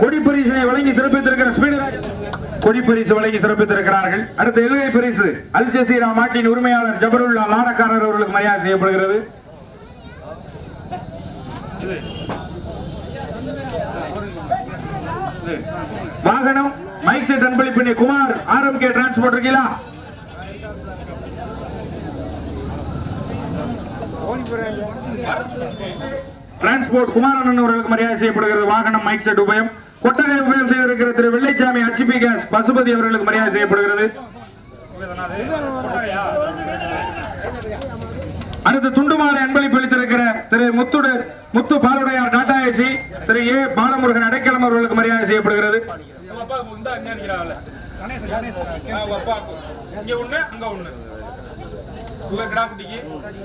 கொடி வழங்கி சிறப்பித்திருக்கிற ஸ்பீடராஜ் கொடி பரிசு வழங்கி சிறப்பித்திருக்கிறார்கள். அடுத்த எதுகை பரிசு. அல் ஜசீரா மாட்டின் உரிமையாளர் ஜபருல்லா லாரக்காரர் அவர்களுக்கு மரியாதை செய்யப்படுகிறது. வாகனம் மைக் செட் அன்பளிப்பினை குமார் ஆர்எம் கே டிரான்ஸ்போர்ட் இருக்கீங்களா? டிரான்ஸ்போர்ட் குமாரணன் அவர்களுக்கு மரியாதை செய்யப்படுகிறது. வாகனம் மைக் செட் உபயம். கொட்டகை உபயம் செய்திருக்கிற திரு வெள்ளைச்சாமி ஹெச்பி கேஸ் பசுபதி அவர்களுக்கு மரியாதை செய்யப்படுகிறது. அடுத்து துண்டுமாலை அன்பளிப்பு அளித்திருக்கிற Thiru முத்துடு Muthu Paludaiyar Tata AC. Thiru A Balamurugan Adaikalam அவர்களுக்கு மரியாதை செய்யப்படுகிறது. உங்க ஒண்ணு, அங்க ஒண்ணு. உங்க கிடாக்குட்டிக்கு,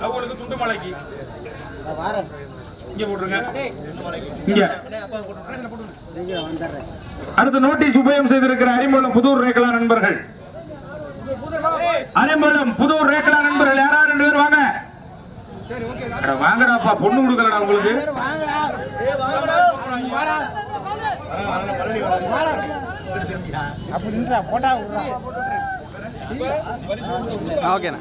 அவங்களுக்கு துண்டு மலைக்கு. இங்க போட்டுருங்க. இங்க. அடுத்து நோட்டீஸ் உபயம் செய்திருக்கிற அரிம்பலம் புதூர் ரேக்கலா நண்பர்கள். அரிம்பலம் புதூர் ரேக்கலா நண்பர்கள். யாரா ரெண்டு பேர் வாங்க. வாங்கடாப்பா பொண்ணு கொடுக்கலடா உங்களுக்கு. ஓகேண்ணா.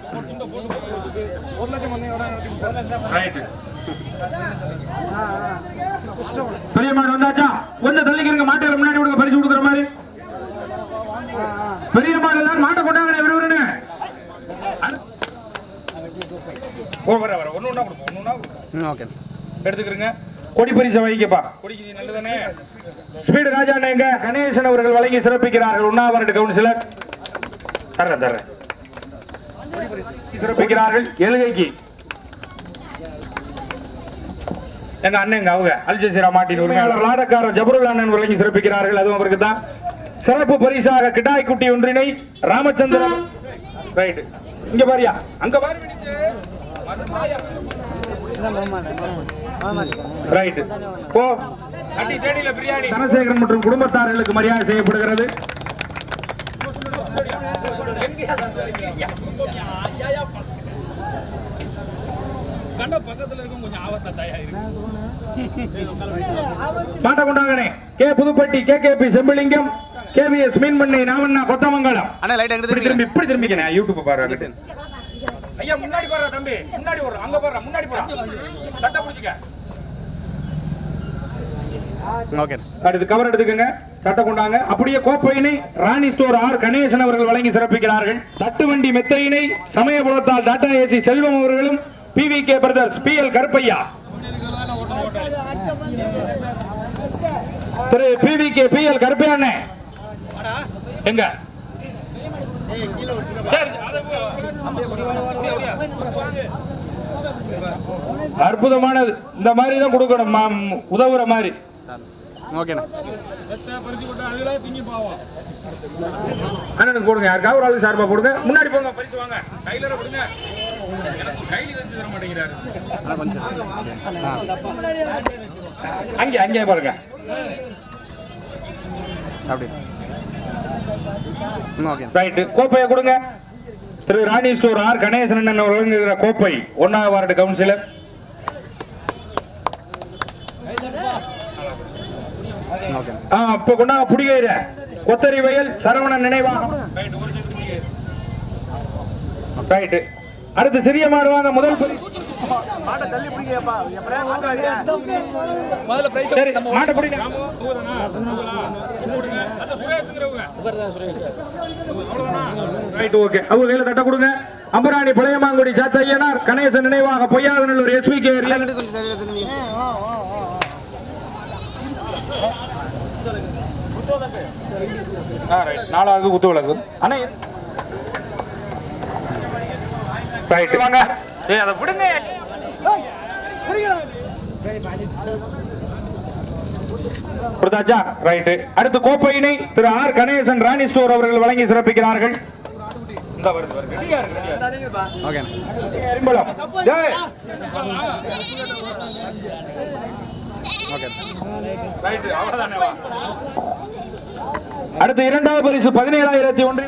பெரிய மாடு வந்தாச்சா? கொஞ்சம் தள்ளிக்கிறங்க மாட்டுற முன்னாடி விடுங்க பரிசு கொடுக்குற மாதிரி. பெரிய மாடு எல்லாம் மாட்டை கொண்டாங்க ஓகேண்ணா எடுத்துக்கிறேங்க. கொடி பரிசை வைக்கப்பா கொடிக்கு ஸ்பீடு ராஜா எங்க கணேசன் அவர்கள் வழங்கி சிறப்பிக்கிறார்கள். உண்ணாவிரட்டு கவுன்சிலர். தர்றேன் தர்றேன் சிறப்பிக்கிறார்கள் எழுகைக்கு. எங்க அண்ணன் அவங்க. அல்ஜசீரா மாட்டின் உரிமையாளர். லாடக்காரர் ஜபருல் அண்ணன் வழங்கி சிறப்பிக்கிறார்கள். அதுவும் அவருக்கு தான். சிறப்பு பரிசாக கிடாய் குட்டி ஒன்றினை ராமச்சந்திரன். ரைட் இங்க பாரியா. அங்க பாரு ரைட் போ. அடி தேடியில பிரியாணி தனசேகரன் மற்றும் குடும்பத்தார்களுக்கு மரியாதை செய்யப்படுகிறது கண்ட பக்கத்துல இருக்கும் கொஞ்சம் ஆபத்தா தயா இருக்கு மாட்ட கொண்டாங்கனே K Pudupatti K K P Sembilingam K V S மீன்மண்ணை நாமண்ணா கொத்தமங்கலம். அண்ணா லைட் இப்படி திரும்பி இப்படி திரும்பிக்கணும் யூடியூப் பாரு ஐயா முன்னாடி போறா தம்பி முன்னாடி போறா அங்க போறா முன்னாடி போறா சட்டை பிடிச்சிக்க. ஓகே அடுத்து கவர் எடுத்துக்கோங்க. சட்டை கொண்டாங்க. அப்படியே கோப்பையினை ராணி ஸ்டோர் ஆர் கணேசன் அவர்கள் வழங்கி சிறப்பிக்கிறார்கள். தட்டுவண்டி மெத்தையினை சமயபுரத்தால் டாடா ஏசி செல்வம் அவர்களும் P V K brothers P L Karuppaiah. Thiru P V K P L Karuppaiah எங்க? அற்புதமானது. இந்த மாதிரி தான் கொடுக்கணும். உதவுற மாதிரி. ஓகேண்ணா அண்ணனுக்கு போடுங்க யாருக்காவது ஒரு ஆளு சார்பா போடுங்க. முன்னாடி போங்க பரிசு வாங்க. கையில கொடுங்க அங்கே அங்கே பாருங்க. அப்படி. ரைட்டு கோப்பையை கொடுங்க. திரு ராணி ஸ்டோர் ஆர் கணேசன் வழங்குகிற கோப்பை ஒன்னாவது வார்டு கவுன்சிலர் ஓகே ஆ இப்போ கொண்டாங்க புடிகையிற கொத்தரி வயல் சரவணன் நினைவாகம் ரைட்டு அடுத்து சிறிய மாடு வாங்க முதல் பரிசு அம்பராணி புளையமாங்குடி சாத்தையனார் கணேசன் நினைவாக பொய்யாதநல்லூர் எஸ்வி கே திரும்பி நாலாவது குத்து விளக்கு. அண்ணா ரைட் வாங்க. ஏய் அதை விடுங்க. கொடுத்தாச்சா? ரைட்டு அடுத்து கோப்பையினை திரு ஆர். கணேசன் ராணி ஸ்டோர் அவர்கள் வழங்கி சிறப்பிக்கிறார்கள். ஓகே அடுத்து இரண்டாவது பரிசு பதினேழாயிரத்தி ஒன்று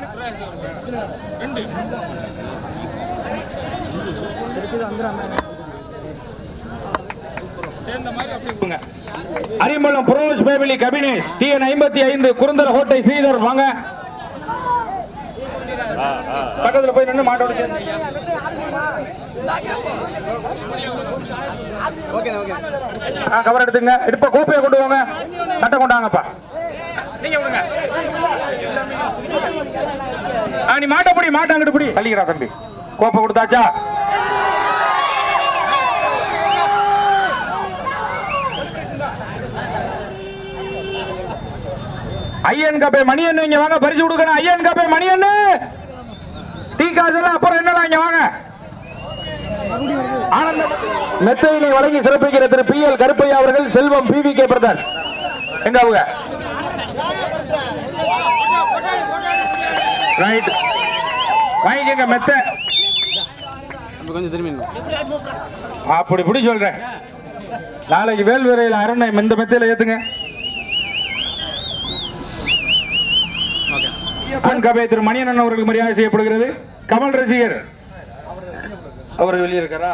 கொடுங்க. அரிம்பளம் புரோஸ் பேபிலி கபினேஷ் டிஎன் ஐம்பத்தி ஐந்து குருந்தர கோட்டை ஸ்ரீதர் வாங்க. பக்கத்தில் போய் நின்று மாட்டோட ஆ கவர் எடுத்துங்க இப்ப கோப்பையை கொண்டு வாங்க. கட்டை கொண்டாங்கப்பா நீங்க விடுங்க. ஆ நீ மாட்ட பிடி மாட்ட பிடி. தள்ளிக்கிறா தம்பி. கோப்பை கொடுத்தாச்சா? ஐயன் கப்பை மணி என்ன இங்க வாங்க பரிசு கொடுக்கணும். ஐயன் கப்பே மணி டீ காசெல்லாம் அப்புறம் என்னடா இங்க வாங்க? ஆனந்த மெத்தையினை வழங்கி சிறப்பிக்கிற திரு பி எல் கருப்பையா அவர்கள் Selvam P V K brothers. எங்க அவங்க? ரைட் வாங்கிக்கங்க மெத்த. கொஞ்சம் திரும்பி அப்படி இப்படி சொல்றேன். நாளைக்கு வேல்வரையில் அரணை இந்த மெத்தையில ஏத்துங்க. ஓகே கபே திரு மணியன் அவர்களுக்கு மரியாதை செய்யப்படுகிறது. கமல் ரசிகர். அவர் வெளியே இருக்காரா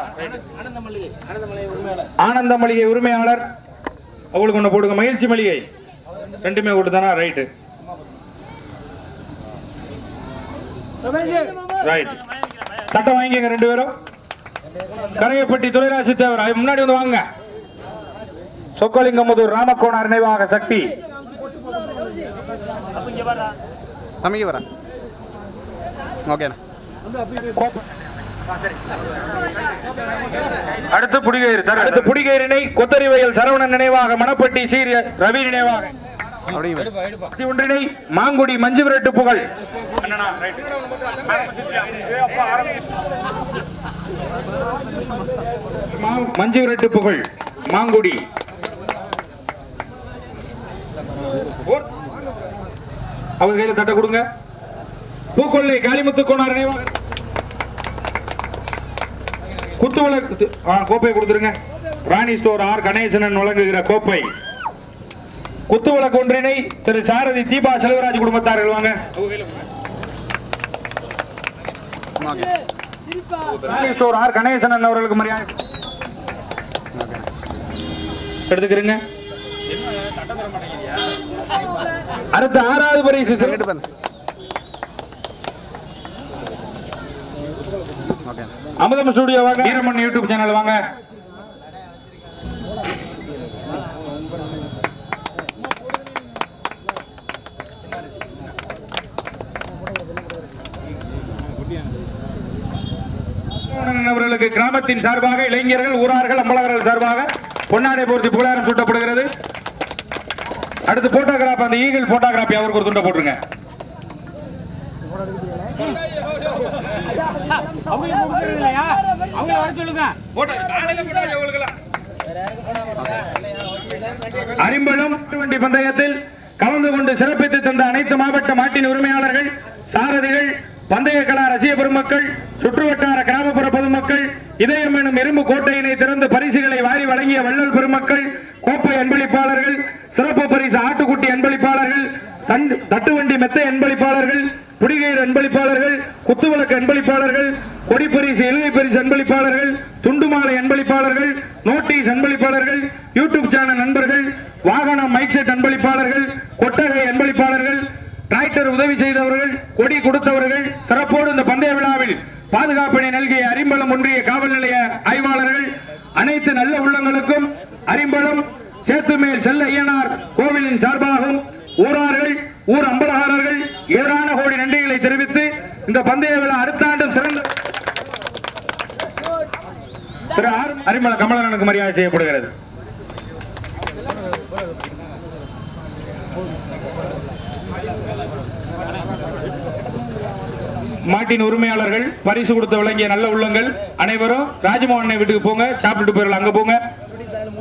ஆனந்த மளிகை உரிமையாளர். அவங்களுக்கு ஒன்று போடுங்க மகிழ்ச்சி மளிகை. ரெண்டுமே கொடுத்தானா ரைட்டு ரைட் சட்டம் வாங்கிக்கங்க ரெண்டு பேரும். கரையப்பட்டி துரைராசி தேவர் முன்னாடி வந்து வாங்க சொக்கலிங்கமுதூர் ராமக்கோணார் நினைவாக சக்தி. தம்பிக்கு வரேன் ஓகேண்ணா. அடுத்து புடிகயிறு அடுத்து புடிகயிறினை கொத்தரி வயல் சரவணன் நினைவாக மணப்பட்டி சீரிய ரவி நினைவாக. ஒன்றினை மாங்குடி மஞ்சு விரட்டு புகழ் மா- மஞ்சு விரட்டு புகழ் மாங்குடி. அவங்க கையில தட்ட கொடுங்க. பூக்கொள்ளை காளிமுத்து கோனார் குத்துவிளக்கு ஆ, கோப்பை கொடுத்துருங்க. ராணி ஸ்டோர் ஆர் கணேசனன் வழங்குகிற கோப்பை. குத்துவிளக்கு ஒன்றினை திரு சாரதி தீபா செல்வராஜ் குடும்பத்தார்கள் வாங்க. ஆர் கணேசனன் அவர்களுக்கு மரியாதை. எடுத்துக்கிறீங்க. அடுத்த ஆறாவது பரிசு அமுதம் ஸ்டுடியோ வாங்க வீரமன் யூடியூப் சேனல் வாங்க. அவர்களுக்கு கிராமத்தின் சார்பாக இளைஞர்கள் ஊரார்கள் அம்பலகர்கள் சார்பாக பொன்னாடை போர்த்தி புகழாரம் சூட்டப்படுகிறது. அடுத்து போட்டோகிராப் அந்த ஈகிள் போட்டோகிராபி அவருக்கு ஒரு துண்டை போட்டுருங்க. அரிம்பளம் வண்டி பந்தயத்தில் கலந்து கொண்டு சிறப்பித்து தந்த அனைத்து மாவட்ட மாட்டின் உரிமையாளர்கள் சாரதிகள் பந்தய கலா ரசிக பெருமக்கள் சுற்றுவட்டார கிராமப்புற பெருமக்கள் இதயம் எனும் இரும்பு கோட்டையினை திறந்து பரிசுகளை வாரி வழங்கிய வள்ளல் பெருமக்கள் கோப்பை அன்பளிப்பாளர்கள் சிறப்பு பரிசு ஆட்டுக்குட்டி அன்பளிப்பாளர்கள் தட்டுவண்டி மெத்தை அன்பளிப்பாளர்கள் புடிகயிறு அன்பளிப்பாளர்கள் குத்துவிளக்கு அன்பளிப்பாளர்கள் கொடி பரிசு இலங்கை பரிசு அன்பளிப்பாளர்கள் துண்டுமாலை அன்பளிப்பாளர்கள் நோட்டீஸ் அன்பளிப்பாளர்கள் யூடியூப் சேனல் நண்பர்கள் வாகனம் மைக் செட் அன்பளிப்பாளர்கள் கொட்டகை அன்பளிப்பாளர்கள் டிராக்டர் உதவி செய்தவர்கள் கொடி கொடுத்தவர்கள் சிறப்போடு இந்த பந்தய விழாவில் பாதுகாப்பினை நல்கிய அரிம்பலம் ஒன்றிய காவல் நிலைய ஆய்வாளர்கள் அனைத்து நல்ல உள்ளங்களுக்கும் அரிம்பலம் சேத்துமேல் செல்ல ஐயனார் கோவிலின் சார்பாகவும் ஊரார்கள் ஊர் அம்பலகாரர்கள் ஏரான கோடி நன்றிகளை தெரிவித்து இந்த பந்தய விழா அடுத்த ஆண்டும் சிறந்த திரு ஆர் அரிமல கமலனுக்கு மரியாதை செய்யப்படுகிறது. மாட்டின் உரிமையாளர்கள் பரிசு கொடுத்து விளங்கிய நல்ல உள்ளங்கள். அனைவரும் ராஜமோகனை வீட்டுக்கு போங்க. சாப்பிட்டுட்டு போயிடலாம். அங்க போங்க.